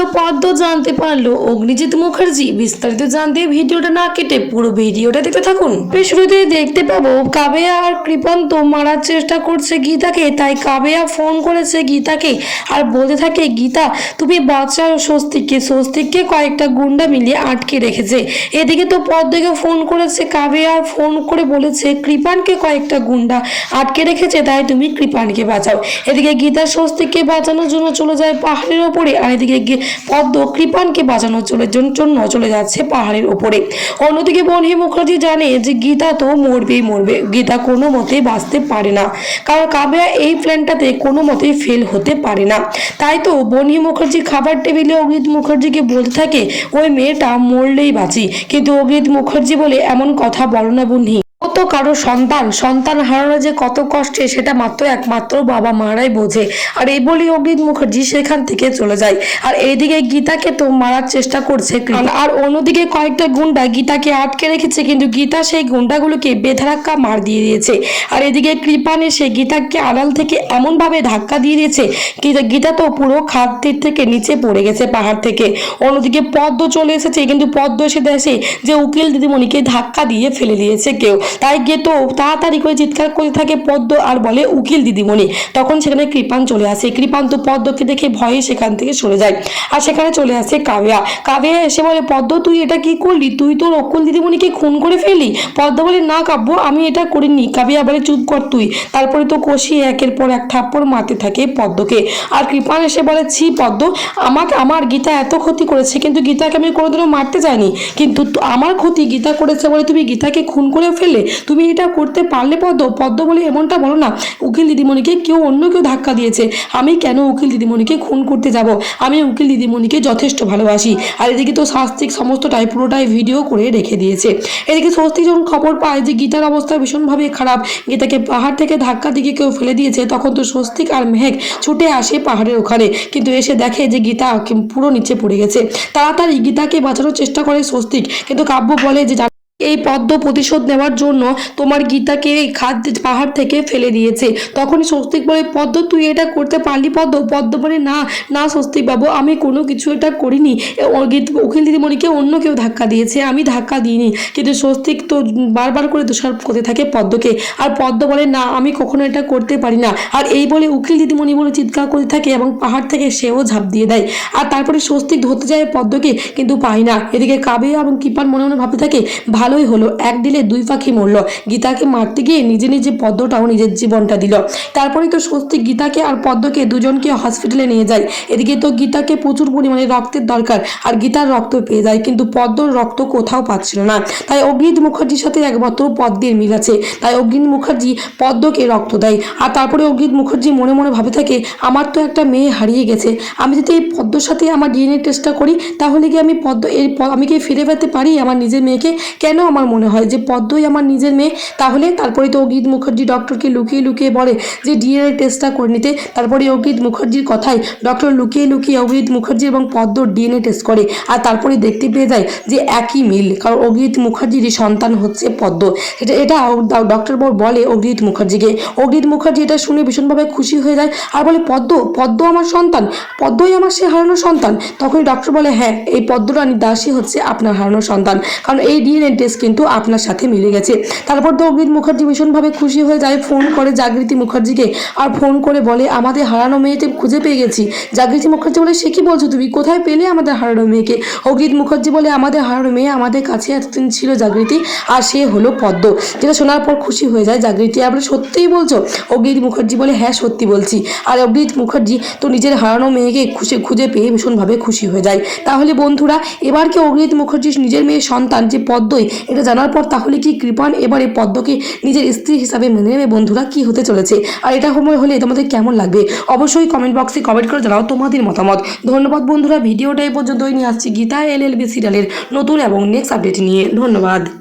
পারল, পদ্ম জানতে পারল, অগ্নিজিৎ মুখার্জি বিস্তারিত জানতে ভিডিওটা না কেটে পুরো ভিডিওটা দেখতে থাকুন। শুরুতে দেখতে পাবো, কাবেয়া আর কৃপান্ত মারার চেষ্টা করছে গীতাকে, তাই কাবেয়া ফোন করেছে গীতাকে আর বলতে থাকে, গীতা, তুমি বাচ্চার স্বস্তিককে স্বস্তিককে কয়েকটা গুন্ডা মিলিয়ে আটকে রেখেছে। এদিকে তো পদ্মকে ফোন করেছে, কাবেয়া আর ফোন করে বলেছে, কৃপানকে কয়েকটা গুন্ডা আটকে রেখেছে, তাই তুমি কৃপানকে বাঁচাও। এদিকে গীতা স্বস্তিককে বাঁচানোর জন্য চলে যায় পাহাড়ের ওপরে, আর এদিকে পদ্ম কৃপানকে বাঁচানোর চলে জন্য চলে যাচ্ছে পাহাড়ের ওপরে। অন্যদিকে বনহি মুখার্জি জানে যে গীতা তো মরবেই মরবে। গীতা কোনো মতেই বাঁচতে পারে না। কারণ কাবেয়া এই প্ল্যানটাতে কোনো মতেই ফেল হতে পারে না। তাই তো বনহি মুখার্জি খাবার টেবিলে অগ্রিত মুখার্জিকে বলতে থাকে, ওই মেয়েটা মরলেই বাঁচি। কিন্তু অগ্রিত মুখার্জি বলে, এমন কথা বলো না তো কারও সন্তান সন্তান হারানো যে কত কষ্টে সেটা মাত্র একমাত্র বাবা মারাই বোঝে। আর এই বলি অগ্নিত মুখার্জি সেখান থেকে চলে যায়। আর এইদিকে গীতাকে তো মারার চেষ্টা করছে আর অন্যদিকে কয়েকটা গুন্ডা গীতাকে আটকে রেখেছে, কিন্তু গীতা সেই গুন্ডাগুলোকে বেধারাক্কা মার দিয়ে দিয়েছে। আর এদিকে কৃপান এসে গীতাকে আড়াল থেকে এমনভাবে ধাক্কা দিয়ে দিয়েছে গীতা গীতা তো পুরো খাদ্যের থেকে নিচে পড়ে গেছে পাহাড় থেকে। অন্যদিকে পদ্ম চলে এসেছে, কিন্তু পদ্ম এসে দেখে যে উকিল দিদিমণিকে ধাক্কা দিয়ে ফেলে দিয়েছে কেউ। তাই গিয়ে তো তাড়াতাড়ি করে চিৎকার করে থাকে পদ্ম আর বলে, উকিল দিদিমণি। তখন সেখানে কৃপান চলে আসে। কৃপান তো পদ্মকে দেখে ভয়ে সেখান থেকে সরে যায় আর সেখানে চলে আসে কাব্যা কাব্যা এসে বলে, পদ্ম, তুই এটা কি করলি? তুই তোর অকুল দিদিমণিকে খুন করে ফেললি? পদ্ম বলে, না কাব্য, আমি এটা করিনি। কাবিয়া বলে, চুপ কর তুই। তারপরে তো কষিয়ে একের পর এক থাপ্পড় মারতে থাকে পদ্মকে। আর কৃপান এসে বলে, ছি পদ্ম, আমাকে, আমার গীতা এত ক্ষতি করেছে, কিন্তু গীতাকে আমি কোনোদিনও মারতে যাইনি। কিন্তু আমার ক্ষতি গীতা করেছে বলে তুমি গীতাকে খুন করে ফেললে? তুমি এটা করতে পারলে পদ্ম পদ্ম বলে এমনটা বলো না। উকিল দিদিমণিকে কেউ অন্য কেউ ধাক্কা দিয়েছে। আমি কেন উকিল দিদিমণিকে খুন করতে যাব? আমি উকিল দিদিমণিকে যথেষ্ট ভালোবাসি। আর এদিকে তো শাস্তিক সমস্তটাই পুরোটাই ভিডিও করে রেখে দিয়েছে। এদিকে স্বস্তি যখন খবর পায় যে গীতার অবস্থা ভীষণভাবে খারাপ, গীতাকে পাহাড় থেকে ধাক্কা দিকে কেউ ফেলে দিয়েছে, তখন তো স্বস্তিক আর মেহেক ছুটে আসে পাহাড়ের ওখানে। কিন্তু এসে দেখে যে গীতা পুরো নিচে পড়ে গেছে। তাড়াতাড়ি গীতাকে বাঁচানোর চেষ্টা করে স্বস্তিক। কিন্তু কাব্য বলে যে এই পদ্ম প্রতিশোধ নেওয়ার জন্য তোমার গীতাকে এই খাদ্য পাহাড় থেকে ফেলে দিয়েছে। তখনই স্বস্তিক বলে, পদ্ম, তুই এটা করতে পারলি? পদ্ম পদ্ম বলে, না না স্বস্তিক বাবু, আমি কোনো কিছু এটা করিনি। উকিল দিদিমণিকে অন্য কেউ ধাক্কা দিয়েছে, আমি ধাক্কা দিইনি। কিন্তু স্বস্তিক তো বারবার করে দোষারোপ করতে থাকে পদ্মকে। আর পদ্ম বলে, না, আমি কখনো এটা করতে পারি না। আর এই বলে উকিল দিদিমণি বলে চিৎকার করতে থাকে এবং পাহাড় থেকে সেও ঝাঁপ দিয়ে দেয়। আর তারপরে স্বস্তিক ধরতে যায় পদ্মকে, কিন্তু পায় না। এদিকে কাবে এবং কিপান মনে মনে ভাবতে থাকে ভালোই হলো। এক দিলে দুই পাখি মরল। গীতাকে মারতে গিয়ে নিজে নিজে পদ্মটাও নিজের জীবনটা দিল। তারপরে তো স্বস্তি গীতাকে আর পদ্মকে দুজনকে হসপিটালে নিয়ে যায়। এদিকে তো গীতাকে প্রচুর পরিমাণে রক্তের দরকার, আর গীতার রক্ত পেয়ে যায়, কিন্তু পদ্মর রক্ত কোথাও পাচ্ছিল না। তাই অগ্নিত মুখার্জির সাথে একমাত্র পদ্মের মিল আছে। তাই অগ্নিত মুখার্জি পদ্মকে রক্ত দেয়। আর তারপরে অগ্নিত মুখার্জি মনে মনে ভাবে থাকে, আমার তো একটা মেয়ে হারিয়ে গেছে। আমি যদি এই পদ্মর সাথে আমার ডিএনএ টেস্টটা করি, তাহলে কি আমি পদ্ম এর আমি কি ফিরে পেতে পারি আমার নিজের মেয়েকে? কেন আমার মনে হয় যে পদ্মই আমার নিজের মেয়ে। তাহলে তারপরে তো অগিত মুখার্জি ডক্টরকে লুকিয়ে লুকিয়ে বলে যে, ডিএনএ টেস্টটা করে নিতে। তারপরে অগিত মুখার্জির কথায় ডক্টর লুকিয়ে লুকিয়ে অগ্নিত মুখার্জি এবং পদ্মর ডিএনএ টেস্ট করে। আর তারপরে দেখতে পেয়ে যায় যে একই মিল, কারণ অগ্নিত মুখার্জিরই সন্তান হচ্ছে পদ্ম। এটা এটা ডক্টর বলে অগিত মুখার্জিকে। অগিত মুখার্জি এটা শুনে ভীষণভাবে খুশি হয়ে যায় আর বলে, পদ্ম পদ্ম আমার সন্তান। পদ্মই আমার সে হারানো সন্তান। তখনই ডক্টর বলে হ্যাঁ এই পদ্মরানী দাসী হচ্ছে আপনার হারানো সন্তান। কারণ এই ডিএনএ টেস্ট কিন্তু আপনার সাথে মিলে গেছে। তারপর তো অগ্নিত মুখার্জি ভীষণভাবে খুশি হয়ে যায়, ফোন করে জাগৃতি মুখার্জিকে। আর ফোন করে বলে, আমাদের হারানো মেয়েকে খুঁজে পেয়ে গেছি। জাগৃতি মুখার্জি বলে, সে কি বলছো তুমি? কোথায় পেলে আমাদের হারানো মেয়েকে? অগ্নিত মুখার্জি বলে, আমাদের হারানো মেয়ে আমাদের কাছে এতদিন ছিল জাগৃতি, আর সে হলো পদ্ম। যেটা শোনার পর খুশি হয়ে যায় জাগৃতি। বলে, সত্যিই বলছো? অগ্নিত মুখার্জি বলে হ্যাঁ সত্যি বলছি। আর অগ্নিত মুখার্জি তো নিজের হারানো মেয়েকে খুশি, খুঁজে পেয়ে ভীষণভাবে খুশি হয়ে যায়। তাহলে বন্ধুরা, এবার কি অগ্নিত মুখার্জি নিজের মেয়ের সন্তান যে পদ্মই এটা জানার পর তাহলে কি কৃপান এবারে পদ্মকে নিজের স্ত্রী হিসাবে মেনে নেবে বন্ধুরা? কি হতে চলেছে? আর এটা সময় হলে তোমাদের কেমন লাগবে? অবশ্যই কমেন্ট বক্সে কমেন্ট করে জানাও তোমাদের মতামত। ধন্যবাদ বন্ধুরা, ভিডিওটা এই পর্যন্তই। নিয়ে আসছি গীতা এল এল বি সিরিয়ালের নতুন এবং নেক্সট আপডেট নিয়ে। ধন্যবাদ।